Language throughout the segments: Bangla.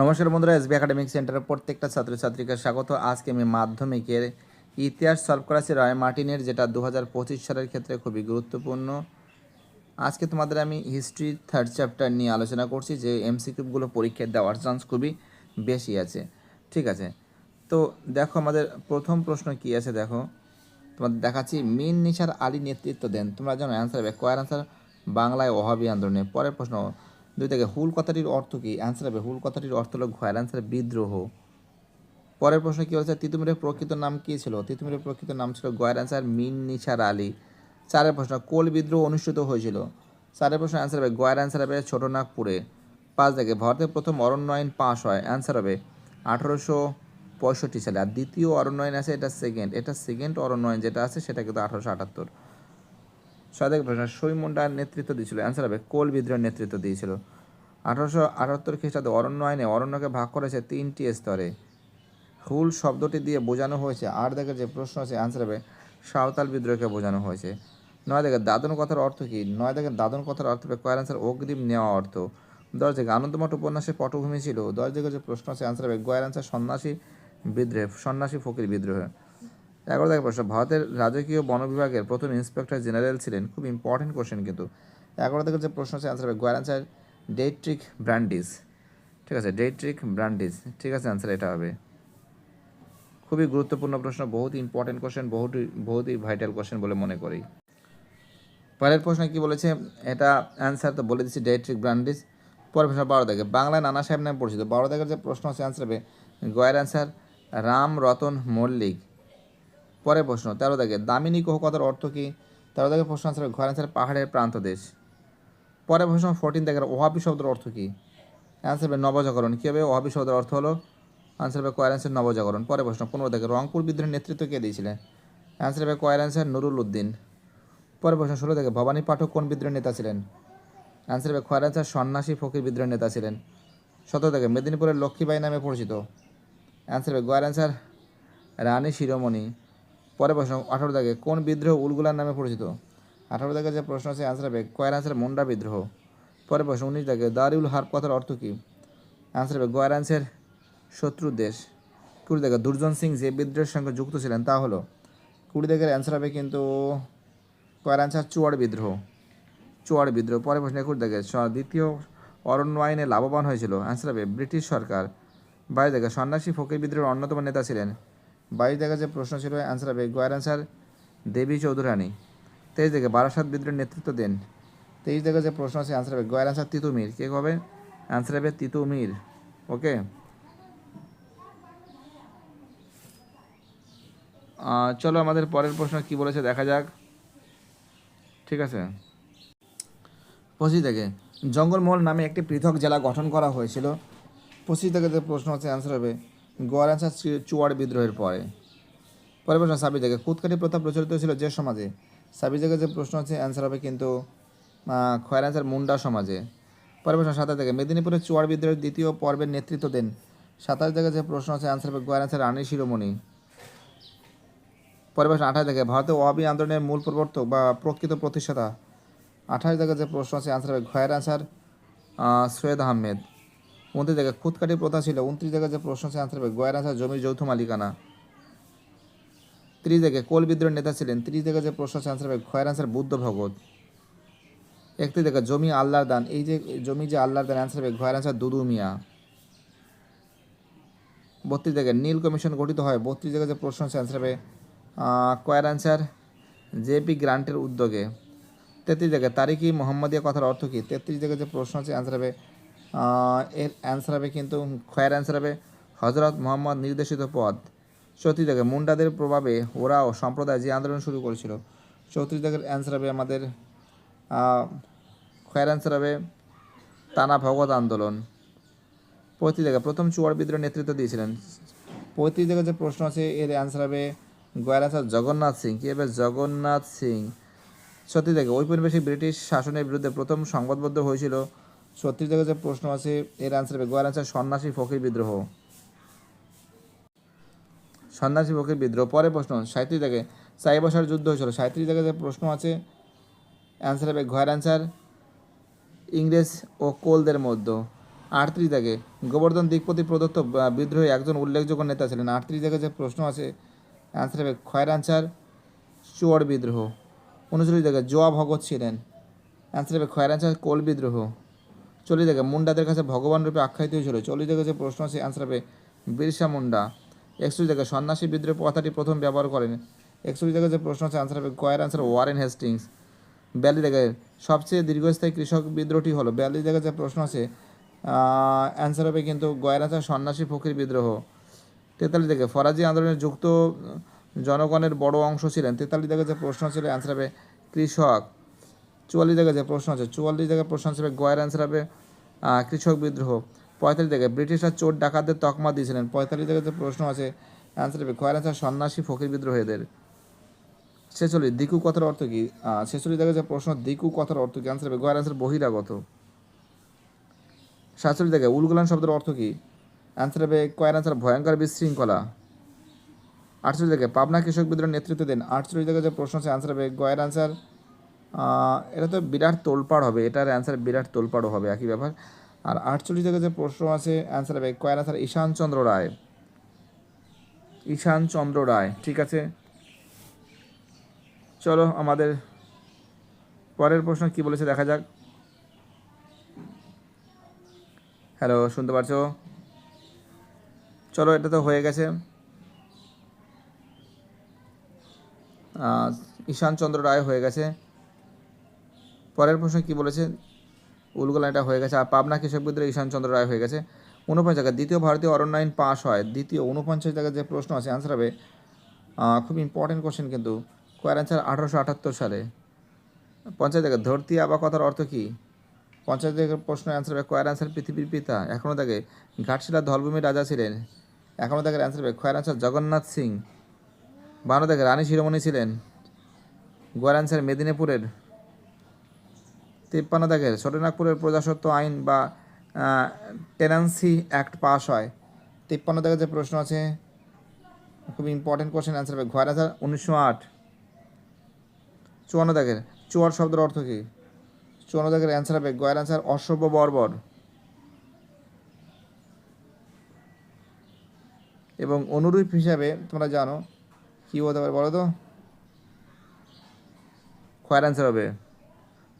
নমস্কার বন্ধুরা, এসবি একাডেমিক সেন্টারের প্রত্যেকটা ছাত্রছাত্রীকে স্বাগত। আজকে আমি মাধ্যমিকের ইতিহাস সলভ করাছি রয় মার্টিনের, যেটা দু হাজার পঁচিশ সালের ক্ষেত্রে খুবই গুরুত্বপূর্ণ। আজকে তোমাদের আমি হিস্ট্রি থার্ড চ্যাপ্টার নিয়ে আলোচনা করছি, যে এমসিকিউগুলো পরীক্ষায় দেওয়ার চান্স খুবই বেশি আছে। ঠিক আছে? তো দেখো, আমাদের প্রথম প্রশ্ন কি আছে দেখো? তোমাদের দেখাচ্ছি, মিন নিসার আলী নেতৃত্ব দেন। তোমরা জানো অ্যান্সার হবে। কয়ের অ্যান্সার বাংলায় ওহাবি আন্দোলনে পরের প্রশ্ন দুই থেকে হুল কথাটির অর্থ কি? অ্যান্সার হবে, হুল কথাটির অর্থ হলো ঘয়ের অ্যান্সার বিদ্রোহ। পরের প্রশ্ন কি হচ্ছে তিতুমিরের প্রকৃত নাম কি ছিল? তিতুমিরের প্রকৃত নাম ছিল গয়ের অ্যান্সার মিন নিসার আলী। চারের প্রশ্ন, কোল বিদ্রোহ অনুষ্ঠিত হয়েছিল? চারের প্রশ্ন অ্যান্সার হবে, গয়ের অ্যান্সার হবে, ছোটনাগপুরে। পাঁচ থেকে, ভারতের প্রথম অরণ্যায়ন পাস হয়। অ্যান্সার হবে, আঠারোশো পঁয়ষট্টি সালে। আর দ্বিতীয় অরণ্যায়ন আছে, এটা সেকেন্ড এটা সেকেন্ড অরণ্যায়ন যেটা আছে, সেটা কিন্তু আঠারোশো আটাত্তর। সাদেক প্রশ্ন সৈমুন্ডার নেতৃত্ব দিয়েছিল। অ্যান্সার হবে, কোল বিদ্রোহের নেতৃত্ব দিয়েছিল। আঠারোশো আটাত্তর খ্রিস্টাব্দে অরণ্য আইনে অরণ্যকে ভাগ করেছে তিনটি স্তরে। হুল শব্দটি দিয়ে বোঝানো হয়েছে আট দেখের যে প্রশ্ন আছে অ্যান্সার হবে, সাঁওতাল বিদ্রোহকে বোঝানো হয়েছে। নয় দেখে দাদন কথার অর্থ কী? নয় দেখে দাদন কথার অর্থ হবে, কয়ের অ্যান্সার অগ্রিম নেওয়া অর্থ। দশ থেকে আনন্দমঠ উপন্যাসের পটভূমি ছিল। দশ দিকে যে প্রশ্ন আছে অ্যান্সার হবে, গয়ের অ্যান্সার সন্ন্যাসী বিদ্রোহ, সন্ন্যাসী ফকির বিদ্রোহ। এগারো থেকে প্রশ্ন, ভারতের রাজকীয় বন বিভাগের প্রথম ইন্সপেক্টর জেনারেল ছিলেন। খুব ইম্পর্টেন্ট কোশ্চেন কিন্তু। এগারো থেকে যে প্রশ্ন আছে অ্যান্সার হবে। গোয়ার অ্যান্সার ডেট্রিক ব্র্যান্ডিস ঠিক আছে ডেট্রিক ব্র্যান্ডিস ঠিক আছে অ্যান্সার এটা হবে। খুবই গুরুত্বপূর্ণ প্রশ্ন, বহুত ইম্পর্টেন্ট কোশ্চেন বহুত বহুতই ভাইটাল কোশ্চেন বলে মনে করি। পরের প্রশ্ন কি বলেছে? এটা অ্যান্সার তো বলে দিচ্ছি ডেট্রিক ব্র্যান্ডিস পরের প্রশ্ন বারো দেখে বাংলায় নানা সাহেব নামে পরিচিত। বারো দেখের যে প্রশ্ন আছে অ্যান্সার হবে। গয়ের অ্যান্সার রাম রতন মল্লিক। পরের প্রশ্ন, তেরো দেখে দামিনী কোহ কথার অর্থ কী? তেরো দেখে প্রশ্ন আছে ঘর অ্যান্সার পাহাড়ের প্রান্ত দেশ। পরের প্রশ্ন ফোরটিন দেখে ওহাবি শব্দের অর্থ কী? অ্যান্সার হবে নবজাগরণ। কী হবে? ওহাবি শব্দের অর্থ হলো অ্যান্সার হবে কয়ের নবজাগরণ। পরে প্রশ্ন, পনেরো দেখে রংপুর বিদ্রোহের নেতৃত্ব কে দিয়েছিলেন অ্যান্সার হবে কয়ের নুরুল উদ্দিন। পরের প্রশ্ন, ষোলো দেখে ভবানী পাঠক কোন বিদ্রোহের নেতা ছিলেন? অ্যান্সার হবে খয়ের সন্ন্যাসী ফকির বিদ্রোহের নেতা ছিলেন। সতেরো দেখে মেদিনীপুরের লক্ষ্মীবাই নামে পরিচিত। অ্যান্সার হবে গয়ের রানী শিরোমণি। পরে প্রশ্ন, আঠারো দাগে কোন বিদ্রোহ উলগুলার নামে পরিচিত? আঠারো দাগে যে প্রশ্ন আছে অ্যান্সার হবে কয়ের অ্যান্সার মুন্ডা বিদ্রোহ। পরে প্রশ্ন, উনিশ দাগে দারিউল হার্ব কথার অর্থ কী? অ্যান্সার হবে গয়ের অ্যান্সার শত্রু দেশ। কুড়ি দাগে দুর্জন সিং যে বিদ্রোহের সঙ্গে যুক্ত ছিলেন তা হলো, কুড়ি দাগের অ্যান্সার হবে কিন্তু কয়ের অ্যান্সার চুয়াড় বিদ্রোহ। চুয়াড় বিদ্রোহ। পরে প্রশ্ন, একুশ দাগে দ্বিতীয় অরণ্য আইনে লাভবান হয়েছিল অ্যান্সার হবে ব্রিটিশ সরকার। বাইরে দাগে সন্ন্যাসী ফকির বিদ্রোহের অন্যতম নেতা ছিলেন বাইশ জায়গায় যে প্রশ্ন ছিল অ্যান্সার হবে। গোয়ার অ্যান্সার দেবী চৌধুরানী। তেইশ থেকে বারাসাত বিদ্রোহের নেতৃত্ব দেন। তেইশ জায়গায় যে প্রশ্ন আছে অ্যান্সার হবে। গোয়ার অ্যান্সার তিতুমির কে হবে অ্যান্সার হবে তিতুমির ওকে? চলো আমাদের পরের প্রশ্ন কি বলেছে দেখা যাক। ঠিক আছে? পঁচিশ থেকে জঙ্গলমহল নামে একটি পৃথক জেলা গঠন করা হয়েছিল। পঁচিশ থেকে যে প্রশ্ন আছে অ্যান্সার হবে গোয়ার অ্যান্সার চুয়াড় বিদ্রোহের পরে। পরের প্রশ্ন সাবি থেকে খুদকাটি প্রথা প্রচলিত ছিল যে সমাজে? সাবি থেকে যে প্রশ্ন আছে অ্যান্সার হবে কিন্তু খয়ের অ্যান্সার মুন্ডা সমাজে। পরের প্রশ্ন, সাতাশ থেকে মেদিনীপুরের চুয়াড় বিদ্রোহের দ্বিতীয় পর্বের নেতৃত্ব দেন। সাতাশ থেকে যে প্রশ্ন আছে অ্যান্সার হবে গোয়ার অ্যান্সার রানী শিরোমণি। পরের প্রশ্ন, আঠাশ থেকে ভারতে ওয়াবি আন্দোলনের মূল প্রবর্তক বা প্রকৃত প্রতিষ্ঠাতা। আঠাশ জায়গায় যে প্রশ্ন আছে অ্যান্সার হবে ঘয়ের অ্যান্সার সৈয়দ আহমেদ। উনত্রিশ জায়গায় খুদকাটি প্রথা ছিল, উনত্রিশ জায়গায় যে প্রশ্ন আছে অ্যান্সার হবে গয়ের আনসার জমির যৌথ মালিকানা। ত্রিশ জায়গায় কোল বিদ্রোহের নেতা ছিলেন, ত্রিশ জায়গায় যে প্রশ্ন আছে অ্যান্সার হবে খয়ের আনসার বুদ্ধ ভগত। একত্রিশ জায়গায় জমি আল্লাহর দান, এই যে জমি যে আল্লাহর দান অ্যান্সার হবে ঘয়ের আনসার দুদু মিয়া। বত্রিশ জায়গায় নীল কমিশন গঠিত হয়, বত্রিশ জায়গায় যে প্রশ্ন আছে অ্যান্সার হবে কয়ের আনসার জেপি গ্রান্টের উদ্যোগে। তেত্রিশ জায়গায় তারিখি মোহাম্মদিয়া কথার অর্থ কী? তেত্রিশ জায়গায় যে প্রশ্ন আছে অ্যান্সার হবে এর অ্যান্সার হবে কিন্তু, খয়ের অ্যান্সার হবে হজরত মোহাম্মদ নির্দেশিত পদ চৌত্রিশ জায়গায় মুন্ডাদের প্রভাবে ওরাও সম্প্রদায় যে আন্দোলন শুরু করেছিল। চৌত্রিশ জায়গার অ্যান্সার হবে আমাদের খয়ের অ্যান্সার হবে তানা ভগত আন্দোলন। পঁয়ত্রিশ প্রথম চুয়ার বিদ্রোহ নেতৃত্ব দিয়েছিলেন। পঁয়ত্রিশ জায়গায় যে প্রশ্ন আছে, এর অ্যান্সার হবে গোয়ার অ্যান্সার জগন্নাথ সিং। কী হবে? জগন্নাথ সিং। ছত্রিশ থেকে ঔপনিবেশিক ব্রিটিশ শাসনের বিরুদ্ধে প্রথম সংবাদবদ্ধ হয়েছিল ছত্রিশ থেকে যে প্রশ্ন আছে, এর অ্যান্সার হবে গোয়ার অ্যান্সার সন্ন্যাসী ফকির বিদ্রোহ। সন্ন্যাসী ফকির বিদ্রোহ। পরে প্রশ্ন সাঁত্রিশ থেকে চাই বছর যুদ্ধ হয়েছিল। সাঁত্রিশ থেকে যে প্রশ্ন আছে অ্যান্সার হবে ঘয়ের অ্যান্সার ইংরেজ ও কোলদের মধ্য। আটত্রিশ দাগে গোবর্ধন দিকপতি প্রদত্ত বিদ্রোহে একজন উল্লেখযোগ্য নেতা ছিলেন। আটত্রিশ দাগে যে প্রশ্ন আছে অ্যান্সার হবে খয়ের আনসার চুয়ার বিদ্রোহ। উনচল্লিশ দাগে জোয়া ভগৎ ছিলেন অ্যান্সার হবে খয়ের আনসার কোল বিদ্রোহ। চল্লিশ দাগে মুন্ডাদের কাছে ভগবান রূপে আখ্যায়িত হয়েছিল। চল্লিশ যে প্রশ্ন আছে অ্যান্সার হবে, বিরসা মুন্ডা একচল্লিশ দাগে সন্ন্যাসী বিদ্রোহ কথাটি প্রথম ব্যবহার করেন। একচল্লিশ দাগে যে প্রশ্ন আছে অ্যান্সার হবে গয়ের আনসার ওয়ারেন হেস্টিংস বিয়াল্লিশ জায়গায় সবচেয়ে দীর্ঘস্থায়ী কৃষক বিদ্রোহটি হলো। বিয়াল্লিশ জায়গায় যে প্রশ্ন আছে অ্যান্সার হবে কিন্তু গয়ের আনসার সন্ন্যাসী ফকির বিদ্রোহ। তেতাল্লিশ দেখে, ফরাজি আন্দোলনে যুক্ত জনগণের বড় অংশ ছিলেন। তেতাল্লিশ জায়গায় যে প্রশ্ন ছিল অ্যান্সার হবে, কৃষক। চুয়াল্লিশ জায়গায় যে প্রশ্ন আছে, চুয়াল্লিশ জায়গায় প্রশ্ন হিসেবে গয়ের অ্যান্সার হবে কৃষক বিদ্রোহ। পঁয়তাল্লিশ জায়গায় ব্রিটিশরা চোর ডাকাতদের তকমা দিয়েছিলেন। পঁয়তাল্লিশ জায়গায় যে প্রশ্ন আছে অ্যান্সার হবে, গয়ের অ্যান্সার সন্ন্যাসী ফকির বিদ্রোহ এদের। ছেচল্লিশ, দিকু কথার অর্থ কী? ছেচল্লিশ জায়গায় যে প্রশ্ন, দিকু কথার অর্থ কি? অ্যান্সার হবে, গয়ের অ্যান্সার বহিরাগত। সাতচল্লিশ জায়গায় উলগুলান শব্দের অর্থ কী? অ্যান্সার হবে, কয়ের অ্যান্সার ভয়ঙ্কর বিশৃঙ্খলা। আটচল্লিশ জায়গায় পাবনা কৃষক বিদ্রোহ নেতৃত্ব দেন। আটচল্লিশ জায়গায় যে প্রশ্ন আছে অ্যান্সার হবে, গয়ের অ্যান্সার এটা তো বিরাট তোলপাড় হবে। এটার অ্যান্সার বিরাট তোলপাড়ও হবে, একই ব্যাপার। আর আটচল্লিশ জায়গায় যে প্রশ্ন আছে অ্যান্সার হবে, কয়ের অ্যান্সার ঈশান চন্দ্র রায়। ঈশান চন্দ্র রায়, ঠিক আছে? চলো, আমাদের পরের প্রশ্ন কি বলেছে দেখা যাক। হ্যালো শুনতে পারছ? চলো, এটা তো হয়ে গেছে। ঈশানচন্দ্র রায় হয়ে গেছে। পরের প্রশ্ন কি বলেছে? উলগোলা এটা হয়ে গেছে। আর পাবনা কৃষক বিদ্রোহ ঈশানচন্দ্র রায় হয়ে গেছে। ঊনপঞ্চাশ জায়গায় দ্বিতীয় ভারতীয় অরণ্য আইন পাস হয়। দ্বিতীয় ঊনপঞ্চাশ জায়গায় যে প্রশ্ন আছে অ্যান্সার হবে খুব ইম্পর্টেন্ট কোশ্চেন কিন্তু। কয়ের অ্যান্সার আঠারোশো আটাত্তর সালে। পঞ্চাশ জায়গায় ধরতি আবা কথার অর্থ কী? পঞ্চাশ জায়গার প্রশ্ন অ্যান্সার হবে, কয়ের অ্যান্সার পৃথিবীর পিতা। এখনও দেখে ঘাটশিলা ধলভূমির রাজা ছিলেন। এখনও দেখে অ্যান্সার হবে, কয়ের অ্যান্সার জগন্নাথ সিং। বারো দেখে রানী শিরোমণি ছিলেন। গোয়ার অ্যান্সার মেদিনীপুরের তিপ্পান্ন দেখে ছোটনাগপুরের প্রজাসত্ব আইন বা টেনান্সি অ্যাক্ট পাস হয়। তিপ্পান্ন দেখে যে প্রশ্ন আছে, খুব ইম্পর্টেন্ট কোশ্চেন অ্যান্সার হবে। ঘর অ্যান্সার উনিশশো আট। চুয়ান্ন দেখের চুয়ার শব্দের অর্থ কী? চুয়ান্ন দাগের অ্যান্সার হবে, গয়ের অ্যান্সার অসভ্য বর্বর। এবং অনুরূপ হিসাবে তোমরা জানো, কী হতে পারে বলো তো? খয়ের অ্যান্সার হবে।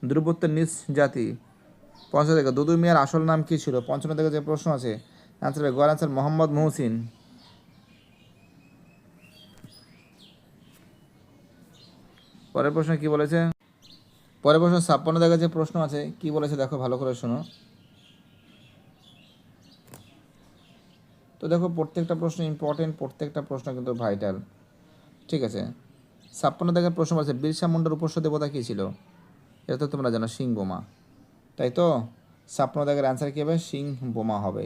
ধ্রুবত্বের নিজ জাতি। পঞ্চাশ থেকে দুদু মিয়ার আসল নাম কী ছিল? পঞ্চান্ন থেকে যে প্রশ্ন আছে অ্যান্সার হবে গয়ের অ্যান্সার মোহাম্মদ মহসিন। পরের প্রশ্ন কি বলেছে? পরের প্রশ্ন ছাপ্পান্ন জায়গায় যে প্রশ্ন আছে, কি বলেছে দেখো, ভালো করে শোনো। তো দেখো, প্রত্যেকটা প্রশ্ন ইম্পর্টেন্ট প্রত্যেকটা প্রশ্ন কিন্তু ভাইটাল ঠিক আছে? ছাপ্পান্ন জায়গায় প্রশ্ন বলেছে, বিরসা মুন্ডার উপস্য দেবতা কী ছিল? এটা তো তোমরা জানো সিং বোমা। তাই তো? ছাপ্পান্ন দাগের অ্যান্সার কী হবে? সিং বোমা হবে।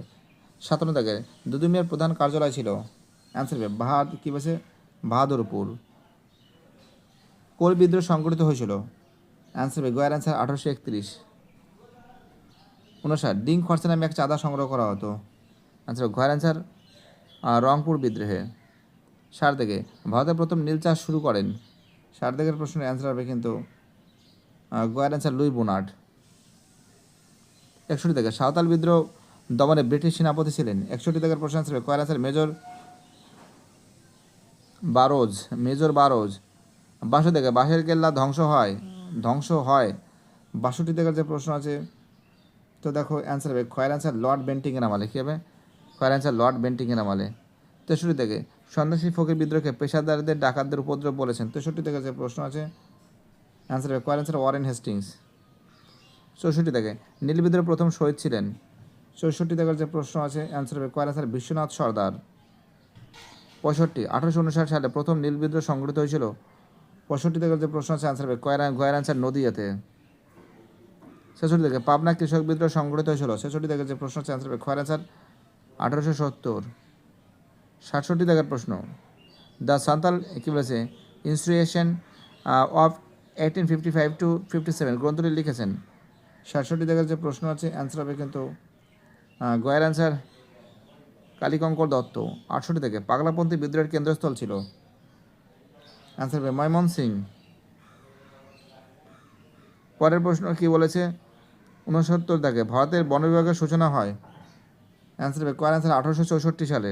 সাতান্ন দাগের, দুদুমিয়ার প্রধান কার্যালয় ছিল? অ্যান্সার হবে বাহাদ কী বলছে? বাহাদুরপুর কোল বিদ্রোহ সংগঠিত হয়েছিল? অ্যান্সার হবে, গয়ের অ্যান্সার আঠারোশো একত্রিশ। উনষাট ডিং খরচা নামে এক চাঁদা সংগ্রহ করা হতো। অ্যান্সার গয়ের অ্যান্সার রংপুর বিদ্রোহে। ষাট থেকে ভারতে প্রথম নীল চাষ শুরু করেন। থেকে প্রশ্নের অ্যান্সার হবে কিন্তু গয়ের অ্যান্সার লুই বোনার্ড একষট্টি থেকে, সাঁওতাল বিদ্রোহ দমনে ব্রিটিশ সেনাপতি ছিলেন। একষট্টি থেকে প্রশ্ন হবে গয়ের answer major Burrows major Burrows. Basu থেকে, বাঁশের কেল্লা ধ্বংস হয় ধ্বংস হয়। বাষট্টি থেকে যে প্রশ্ন আছে, তো দেখো অ্যান্সার হবে খয়ের অ্যান্সার লর্ড বেন্টিংয়ের আমলে, কী হবে? খয়ের অ্যান্সার লর্ড বেন্টিংয়ের আমলে। তেষট্টি থেকে, সন্ন্যাসী ফকির বিদ্রোহকে পেশাদারদের, ডাকাতদের উপদ্রব বলেছেন। তেষট্টি থেকে যে প্রশ্ন আছে অ্যান্সার হবে খয়ের অ্যান্সার ওয়ারেন হেস্টিংস চৌষট্টি থেকে নীল বিদ্রোহ প্রথম শহীদ ছিলেন। চৌষট্টি থেকে যে প্রশ্ন আছে অ্যান্সার হবে কয়ের অ্যান্সার বিশ্বনাথ সর্দার। পঁয়ষট্টি, আঠারোশো উনষাট সালে প্রথম নীল বিদ্রোহ সংগঠিত হয়েছিল। পঁয়ষট্টি থেকে যে প্রশ্ন আছে অ্যান্সার হবে কয়ের গয়ের অ্যান্সার নদীয়াতে ছেষট্টি থেকে পাবনা কৃষক বিদ্রোহ সংগঠিত হয়েছিল। ছেষট্টি থেকে যে প্রশ্ন আছে অ্যান্সার হবে খয়ের অ্যান্সার আঠারোশো সত্তর। সাতষট্টি থেকে প্রশ্ন দ্য সান্তাল কী বলেছে insurrection of eighteen fifty five to fifty seven গ্রন্থটি লিখেছেন। সাতষট্টি থেকে যে প্রশ্ন আছে অ্যান্সার হবে কিন্তু গয়ের অ্যান্সার কালীকঙ্কর দত্ত। আটষট্টি থেকে, পাগলাপন্থী বিদ্রোহের কেন্দ্রস্থল ছিল। অ্যান্সার হবে ময়মন সিং। পরের প্রশ্ন কি বলেছে? উনসত্তর থেকে, ভারতের বন বিভাগের সূচনা হয়। অ্যান্সার হবে, কয়ের অ্যান্সার আঠারোশো চৌষট্টি সালে।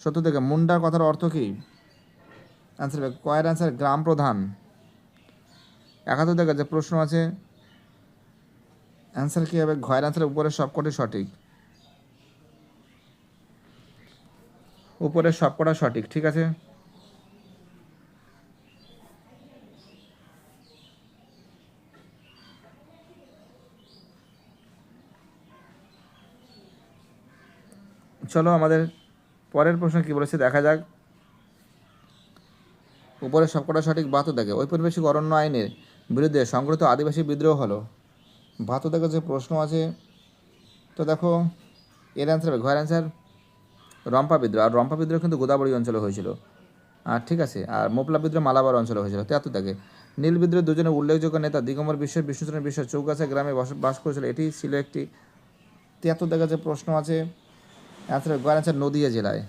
সত্তর থেকে মুন্ডার কথার অর্থ কী? অ্যান্সার হবে, কয়ের অ্যান্সার গ্রাম প্রধান একাত্তর যে প্রশ্ন আছে অ্যান্সার কী হবে? ঘয়ের অ্যান্সার উপরে সবকটি সঠিক। উপরের সবকটা সঠিক, ঠিক আছে? চলো আমাদের পরের প্রশ্ন কি বলেছে, দেখা যাক। উপরে সবকটা সঠিক, বাহাত্তর দেখে। ঔপনিবেশিক অরণ্য আইনের বিরুদ্ধে সংগঠিত আদিবাসী বিদ্রোহ হলো। বাহাত্তর যে প্রশ্ন আছে, তো দেখো, এর অ্যান্সার ঘয়ের অ্যান্সার রম্পা বিদ্রোহ। আর রম্পা বিদ্রোহ কিন্তু গোদাবরী অঞ্চলে হয়েছিল। আর ঠিক আছে, আর মোপলা বিদ্রোহ মালাবার অঞ্চলে হয়েছিল তেহাত্তর থেকে নীল বিদ্রোহ দুজনের উল্লেখযোগ্য নেতা দিগম্বর বিশ্বের বিষ্ণুচরণ বিশ্ব চৌগাছা গ্রামে বস করেছিল, এটি ছিল একটি তিয়াত্তর দেখা যে প্রশ্ন আছে অ্যান্সার গয়ের অ্যান্সার নদিয়া জেলায়।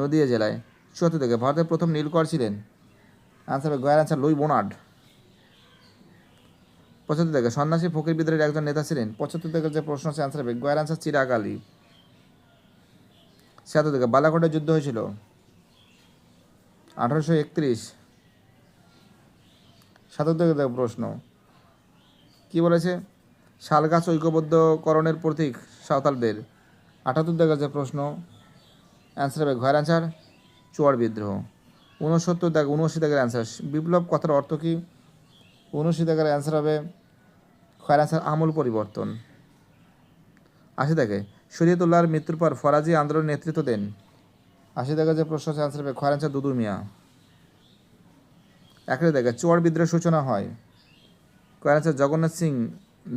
নদিয়া জেলায় চুয়াত্তর থেকে ভারতের প্রথম নীলকর ছিলেন। অ্যান্সার গয়ের অ্যান্সার লুই বোনার্ড। পঁচাত্তর থেকে সন্ন্যাসী ফকির বিদ্রোহের একজন নেতা ছিলেন। পঁচাত্তর থেকে যে প্রশ্ন আছে অ্যান্সার হবে গয়ের অ্যান্সার চিরাগ আলী। ছিয়াত্তর থেকে বালাকোটের যুদ্ধ হয়েছিল। আঠারোশো একত্রিশ। সাতাত্তর থেকে দেখো প্রশ্ন। কি বলেছে? শালগাছ ঐক্যবদ্ধকরণের প্রতীক সাঁওতালদের। আটাত্তর থেকে যে প্রশ্ন অ্যান্সার হবে ঘয়ের অ্যান্সার চুয়ার বিদ্রোহ। উনসত্তর দেখ উনআশি দাগের অ্যান্সার বিপ্লব কথার অর্থ কী? দাগের অ্যান্সার হবে খয়ের অ্যান্সার আমূল পরিবর্তন। আশি দাগে শরীয়তুল্লাহর মৃত্যুর পর ফরাজি আন্দোলন নেতৃত্ব দেন। আশি দাগের যে প্রশ্ন অ্যান্সার হবে, খয়ের অ্যান্সার দুদু মিয়া। একের দাগে চুয়ার বিদ্রোহের সূচনা হয়। কয়ের অ্যান্সার জগন্নাথ সিং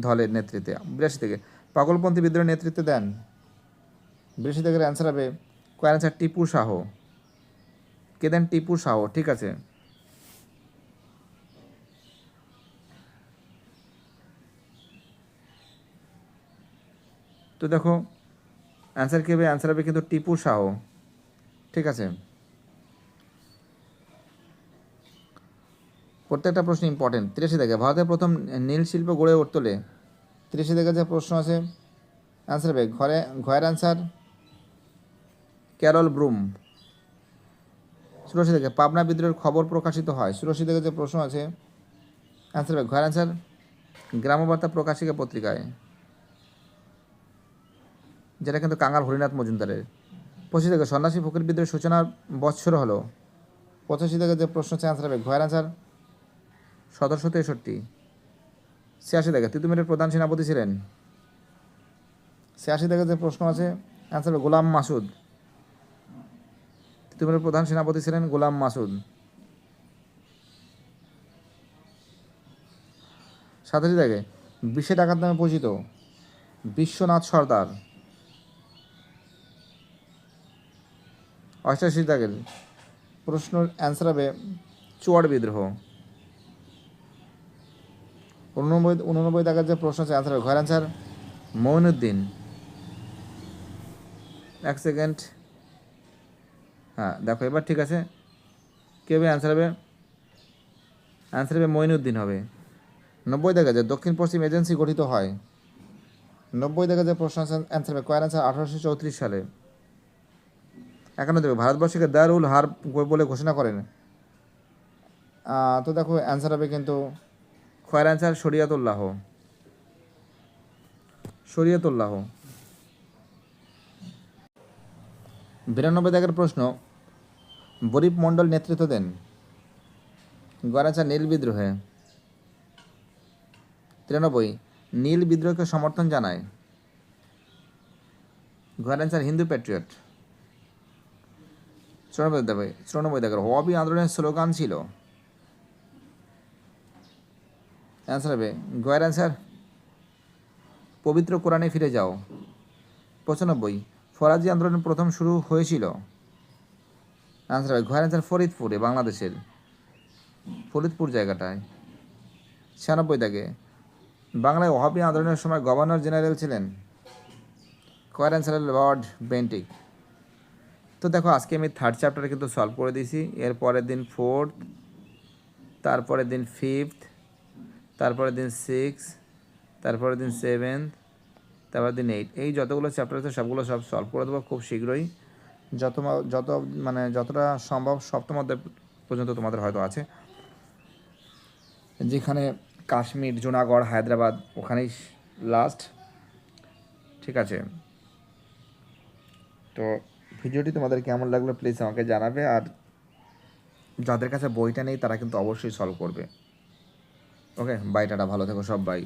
ধলের নেতৃত্বে। বিরাশি থেকে পাগলপন্থী বিদ্রোহের নেতৃত্ব দেন। বিরাশি দাগের অ্যান্সার হবে কয়ের অ্যান্সার টিপু শাহ। কে দেন টিপু শাহ? ঠিক আছে। তো দেখো অ্যান্সার কী হবে? অ্যান্সার হবে কিন্তু টিপু শাহ ঠিক আছে? প্রত্যেকটা প্রশ্ন ইম্পর্টেন্ট তিরাশি থেকে ভারতের প্রথম নীল শিল্প গড়ে তোলে। তিরাশি থেকে যে প্রশ্ন আছে অ্যান্সার হবে। ঘরে, ঘয়ের অ্যান্সার ক্যারল ব্রুম চুরাশি থেকে পাবনা বিদ্রোহের খবর প্রকাশিত হয়। চুরাশি থেকে যে প্রশ্ন আছে অ্যান্সার হবে। ঘয়ের অ্যান্সার গ্রামবার্তা প্রকাশিকা পত্রিকায়। যেটা কিন্তু কাঙ্গাল হরিনাথ মজুমদারের। পঁচিশ থেকে সন্ন্যাসী ফকির বিদ্রোহের সূচনার বৎসর হলো। পঁচাশি থেকে যে প্রশ্ন অ্যান্সার হবে ঘয়ের অ্যান্সার সতেরোশো তেষট্টি। ছিয়াশি থেকে, তিতুমিরের প্রধান সেনাপতি ছিলেন? ছিয়াশি থেকে যে প্রশ্ন আছে অ্যান্সার হবে গোলাম মাসুদ। তিতুমিরের প্রধান সেনাপতি ছিলেন গোলাম মাসুদ। সাতাশি থেকে বিশ্বে ডাকাত নামে পরিচিত, বিশ্বনাথ সর্দার। অষ্টাশি দাগের প্রশ্ন অ্যান্সার হবে চুয়ার বিদ্রোহ। উননব্বই উননব্বই দাগের যে প্রশ্ন আছে অ্যান্সার হবে ঘর অ্যান্সার মঈনুদ্দিন এক সেকেন্ড হ্যাঁ দেখো, এবার ঠিক আছে। কী হবে অ্যান্সার হবে? অ্যান্সার হবে মঈনুদ্দিন হবে। নব্বই দেখা যায় দক্ষিণ পশ্চিম এজেন্সি গঠিত হয়, নব্বই দেখা যায় প্রশ্ন অ্যান্সার হবে কয়ের অ্যান্সার আঠারোশো চৌত্রিশ সালে। একান্ন দেবে। ভারতবর্ষকে দারুল হার বলে ঘোষণা করেন। তো দেখো অ্যান্সার হবে কিন্তু খয়ের অ্যান্সার শরিয়াতুল্লাহ। শরিয়াতুল্লাহ। বিরানব্বই দাগের প্রশ্ন, বরিপ মণ্ডল নেতৃত্ব দেন। অ্যান্সার নীল বিদ্রোহে। তিরানব্বই, নীল বিদ্রোহকে সমর্থন জানায়। অ্যান্সার হিন্দু প্যাট্রিয়ট চুরানব্বই দেবে চুরানব্বই হবি আন্দোলনের স্লোগান ছিল। অ্যান্সার হবে গয়ের অ্যান্সার পবিত্র কোরআনে ফিরে যাও। পঁচানব্বই, ফরাজি আন্দোলন প্রথম শুরু হয়েছিল। অ্যান্সার হবে গয়ের অ্যান্সার ফরিদপুরে, বাংলাদেশের। ফরিদপুর জায়গাটায়। ছিয়ানব্বই দাগে বাংলায় ওহাবি আন্দোলনের সময় গভর্নর জেনারেল ছিলেন। কয়ের অ্যান্সার লর্ড বেন্টিক তো দেখো, আজকে আমি থার্ড চ্যাপ্টারে কিন্তু সলভ করে দিয়েছি। এর পরের দিন ফোর্থ তারপরের দিন ফিফথ তারপরের দিন সিক্স তারপরের দিন সেভেন্থ তারপর দিন এইট এই যতগুলো চ্যাপ্টার আছে, সবগুলো সব সলভ করে দেবো খুব শীঘ্রই। যত যত মানে যতটা সম্ভব, সপ্তম অধ্যায় পর্যন্ত তোমাদের হয়তো আছে। যেখানে কাশ্মীর, জুনাগড়, হায়দ্রাবাদ, ওখানেই লাস্ট ঠিক আছে? তো ভিডিওটি তোমাদের কেমন লাগল প্লিজ আমাকে জানাবে আর যাদের কাছে বইটা নেই তারা কিন্তু অবশ্যই সলভ করবে। ওকে বাই টাটা, ভালো থেকো সব বাই